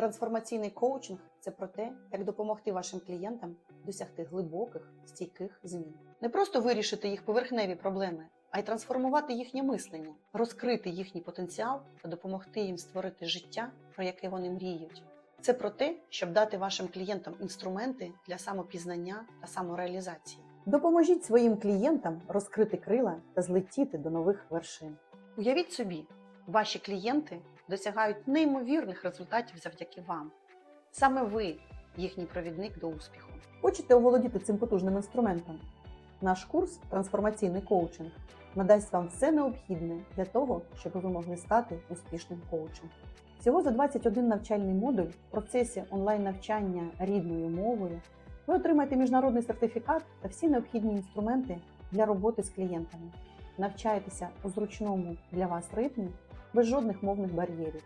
Трансформаційний коучинг це про те, як допомогти вашим клієнтам досягти глибоких, стійких змін. Не просто вирішити їх поверхневі проблеми, а й трансформувати їхнє мислення, розкрити їхній потенціал та допомогти їм створити життя, про яке вони мріють. Це про те, щоб дати вашим клієнтам інструменти для самопізнання та самореалізації. Допоможіть своїм клієнтам розкрити крила та злетіти до нових вершин. Уявіть собі, ваші клієнти досягають неймовірних результатів завдяки вам. Саме ви їхній провідник до успіху. Хочете оволодіти цим потужним інструментом? Наш курс Трансформаційний коучинг надасть вам все необхідне для того, щоб ви могли стати успішним коучем. Всього за 21 навчальний модуль в процесі онлайн-навчання рідною мовою ви отримаєте міжнародний сертифікат та всі необхідні інструменти для роботи з клієнтами. Навчаєтеся у зручному для вас ритмі без жодних мовних бар'єрів.